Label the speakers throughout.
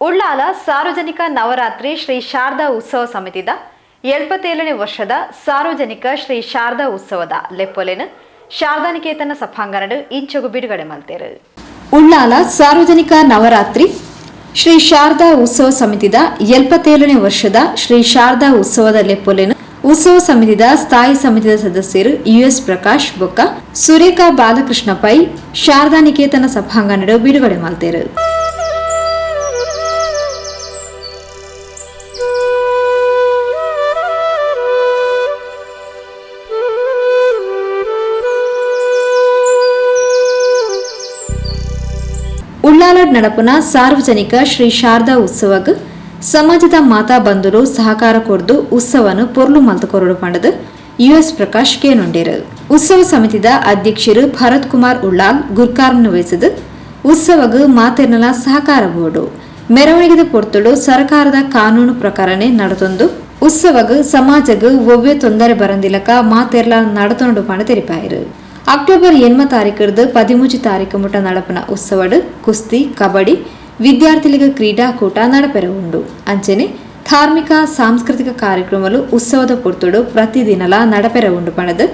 Speaker 1: ಉಳ್ಳಾಲ ಸಾರ್ವಜನಿಕ ನವರಾತ್ರಿ ಶ್ರೀ ಶಾರದಾ ಉತ್ಸವ ಸಮಿತಿದ ಎಪ್ಪತ್ತೇಳನೇ ವರ್ಷದ ಸಾರ್ವಜನಿಕ ಶ್ರೀ ಶಾರದಾ ಉತ್ಸವದ ಲೆಪ್ಪೊಲೆನ ಶಾರದಾನಿಕೇತನ ಸಭಾಂಗಣ ಇಂಚೊಗು ಬಿಡುಗಡೆ ಮಾಡ್ತೇರು. ಉಳ್ಳಾಲ ಸಾರ್ವಜನಿಕ ನವರಾತ್ರಿ ಶ್ರೀ ಶಾರದಾ ಉತ್ಸವ ಸಮಿತಿದ ಎಪ್ಪತ್ತೇಳನೇ ವರ್ಷದ ಶ್ರೀ ಶಾರದಾ ಉತ್ಸವದ ಲೆಪ್ಪೊಲೆನ ಉತ್ಸವ ಸಮಿತಿದ ಸ್ಥಾಯಿ ಸಮಿತಿದ ಸದಸ್ಯರು ಯುಎಸ್ ಪ್ರಕಾಶ್ ಬೊಕ್ಕ, ಸುರೇಖಾ ಬಾಲಕೃಷ್ಣ ಪೈ ಶಾರದಾ ನಿಕೇತನ ಸಭಾಂಗಣ ಬಿಡುಗಡೆ ಮಲ್ತೇರು ಉಳ್ಳಾಲಡ್ ನಡಪುನ ಸಾರ್ವಜನಿಕ ಶ್ರೀ ಶಾರದಾ ಉತ್ಸವಗ್ ಸಮಾಜದ ಮಾತಾ ಬಂಧುರು ಸಹಕಾರ ಕೊರ್ದು ಉತ್ಸವನು ಪೊರ್ಲು ಮಲ್ತುಕೊರಡು ಪಂಡದು ಯುಎಸ್ ಪ್ರಕಾಶ್ ಕೇನುಂಡೇರು ಉತ್ಸವ ಸಮಿತಿದ ಅಧ್ಯಕ್ಷರು ಭರತ್ ಕುಮಾರ್ ಉಳ್ಳಾಲ್ ಗುರ್ಕಾರ್ನ ವಹಿಸಿದ ಉತ್ಸವಗ್ ಮಾತೆರ್ನಲ ಸಹಕಾರ ಬೋರ್ಡು. ಮೆರವಣಿಗೆದ ಪೊರ್ತುಳು ಸರ್ಕಾರದ ಕಾನೂನು ಪ್ರಕಾರನೇ ನಡತೊಂದು ಉತ್ಸವಗ್ ಸಮಾಜಗ ಒವ್ವೆ ತೊಂದರೆ ಬರಂದಿಲಕ ಮಾತೆರ್ಲ ನಡತೊಂಡು ಪಂಡ ತೆರಿಪಾಯಿರು. ಅಕ್ಟೋಬರ್ ಎನ್ಮ ತಾರೀಕರ್ದು ಪದಿಮೂಜಿ ತಾರೀಕು ಮುಟ ನಡಪನ ಉತ್ಸವಡ್ ಕುಸ್ತಿ ಕಬಡ್ಡಿ ವಿದ್ಯಾರ್ಥಿಲಿಗ ಕ್ರೀಡಾಕೂಟ ನಡಪೆರ ಉಂಡು ಅಂಚನೆ ಧಾರ್ಮಿಕ ಸಾಂಸ್ಕೃತಿಕ ಕಾರ್ಯಕ್ರಮಲು ಉತ್ಸವದ ಪೊರ್ತುಡು ಪ್ರತಿದಿನಲ ನಡಪೆರ ಉಂಡು ಪಣದು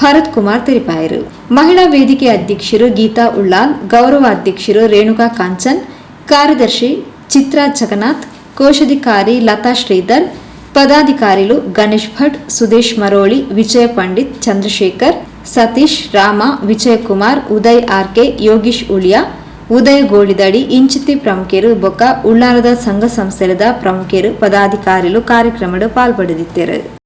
Speaker 1: ಭರತ್ ಕುಮಾರ್ ತೆರಿಪಾಯರು ಮಹಿಳಾ ವೇದಿಕೆ ಅಧ್ಯಕ್ಷರು ಗೀತಾ ಉಳ್ಳಾಲ್ ಗೌರವ ಅಧ್ಯಕ್ಷರು ರೇಣುಕಾ ಕಾಂಚನ್ ಕಾರ್ಯದರ್ಶಿ ಚಿತ್ರಾ ಜಗನ್ನಾಥ್ ಕೋಶಾಧಿಕಾರಿ ಲತಾ ಶ್ರೀಧರ್ ಪದಾಧಿಕಾರಿಗಳು ಗಣೇಶ್ ಭಟ್ ಸುದೇಶ್ ಮರೋಳಿ ವಿಜಯ ಪಂಡಿತ್ ಚಂದ್ರಶೇಖರ್ ಸತೀಶ್, ರಾಮ, ವಿಜಯಕುಮಾರ್, ಉದಯ್, ಆರ್ಕೆ, ಯೋಗೀಶ್, ಉಳಿಯ, ಉದಯ್ ಗೋಳಿದಡಿ, ಇಂಚಿತಿ ಪ್ರಮುಖರು, ಬೊಕ್ಕ, ಉಳ್ಳಾರದ ಸಂಘ ಸಂಸ್ಥೆದ ಪ್ರಮುಖರು, ಪದಾಧಿಕಾರಿಗಳು ಕಾರ್ಯಕ್ರಮದ ಪಾಲ್ಪಡೆದಿದ್ದರು